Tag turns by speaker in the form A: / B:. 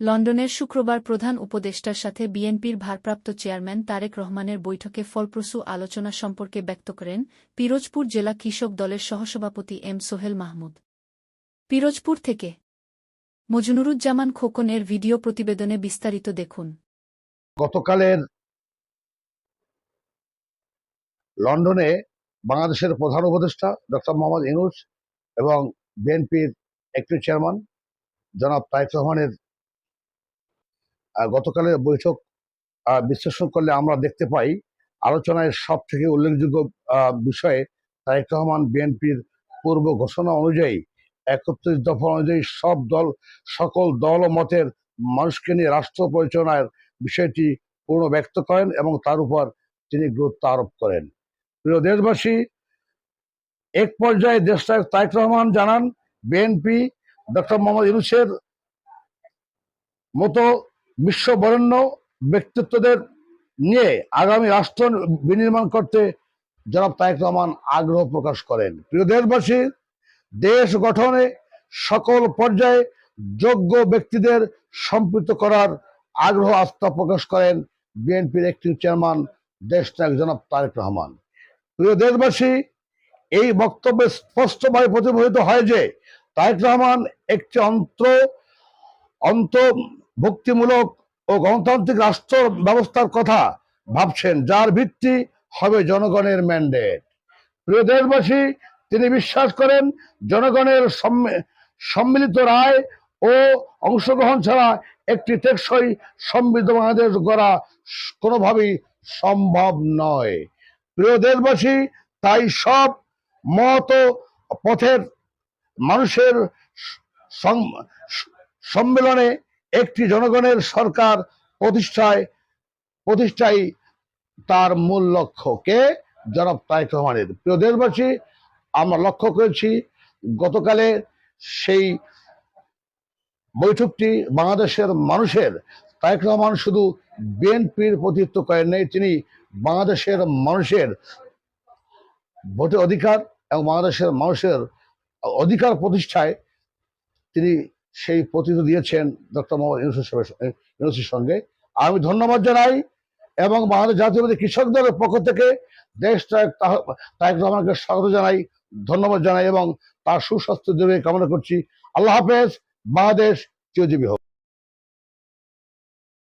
A: লন্ডনের শুক্রবার প্রধান উপদেষ্টার সাথে বিএনপির ভারপ্রাপ্ত চেয়ারম্যান তারেক রহমানের বৈঠকে ফলপ্রসূ আলোচনা সম্পর্কে ব্যক্ত করেন পিরোজপুর জেলা কৃষক দলের সহসভাপতি এম সোহেল মাহমুদ। পিরোজপুর থেকে মজনুরুজ্জামান খোকনের ভিডিও প্রতিবেদনে বিস্তারিত দেখুন।
B: গতকালের লন্ডনে বাংলাদেশের প্রধান উপদেষ্টা ডক্টর মোহাম্মদ ইনুস এবং বিএনপির একটি চেয়ারম্যান জনাব তাইক রহমানের গতকালের বৈঠক বিশ্লেষণ করলে আমরা দেখতে পাই, আলোচনায় সব থেকে উল্লেখযোগ্য বিষয়ে তারেক রহমান বিএনপির পূর্ব ঘোষণা অনুযায়ী, একত্রিশ দফা অনুযায়ী সব দল, সকল দল ও মতের মানুষকে নিয়ে রাষ্ট্র পরিচালনার বিষয়টি পূর্ণ ব্যক্ত করেন এবং তার উপর তিনি গুরুত্ব আরোপ করেন। প্রিয় দেশবাসী, এক পর্যায়ে দেশনায়ক তারেক রহমান জানান, বিএনপি ডক্টর মোহাম্মদ ইউনুসের মতো বিশ্ববরেণ্য ব্যক্তিত্বদের নিয়ে আগামী রাষ্ট্র বিনির্মাণ করতে জনাব তারেক রহমান আগ্রহ প্রকাশ করেন। প্রিয় দেশবাসী, দেশ গঠনে সকল পর্যায়ে যোগ্য ব্যক্তিদের সম্পৃক্ত করার আগ্রহ আস্থা প্রকাশ করেন বিএনপির একটি চেয়ারম্যান দেশ দেশনায়ক জনাব তারেক রহমান। প্রিয় দেশবাসী, এই বক্তব্যে স্পষ্টভাবে প্রতিফলিত হয় যে তারেক রহমান একটি অন্ত অন্তর্ভুক্তিমূলক ও গণতান্ত্রিক রাষ্ট্র ব্যবস্থার কথা ভাবছেন, যার ভিত্তি হবে জনগণের ম্যান্ডেট প্রিয় দেশবাসী, তিনি বিশ্বাস করেন, জনগণের সম্মি- সম্মিলিত রায় ও অংশগ্রহণ ছাড়া একটি টেকসই সমৃদ্ধ বাংলাদেশ গড়া কোনোভাবেই সম্ভব নয়। প্রিয় দেশবাসী, তাই সব মত পথের মানুষের সম্মেলনে একটি জনগণের সরকার প্রতিষ্ঠায়, প্রতিষ্ঠাই তার মূল লক্ষ্যকে জনাব তারেক প্রিয় দেশবাসী, আমরা লক্ষ্য করেছি গতকালে সেই বৈঠকটি বাংলাদেশের মানুষের, তারেক রহমান শুধু বিএনপির প্রতিত্ব করেন নাই, তিনি বাংলাদেশের মানুষের ভোটের অধিকার এবং বাংলাদেশের মানুষের অধিকার প্রতিষ্ঠায় তিনি সেই প্রতিনিধি দিয়েছেন ডক্টর মোহাম্মদ ইউনুসের সঙ্গে- আমি ধন্যবাদ জানাই এবং বাংলাদেশ জাতীয়বাদী কৃষক দলের পক্ষ থেকে দেশ তারেক রহমানকে স্বাগত জানাই, ধন্যবাদ জানাই এবং তার সুস্বাস্থ্য দেবে কামনা করছি। আল্লাহ হাফেজ, বাংলাদেশ চিরজীবী হোক।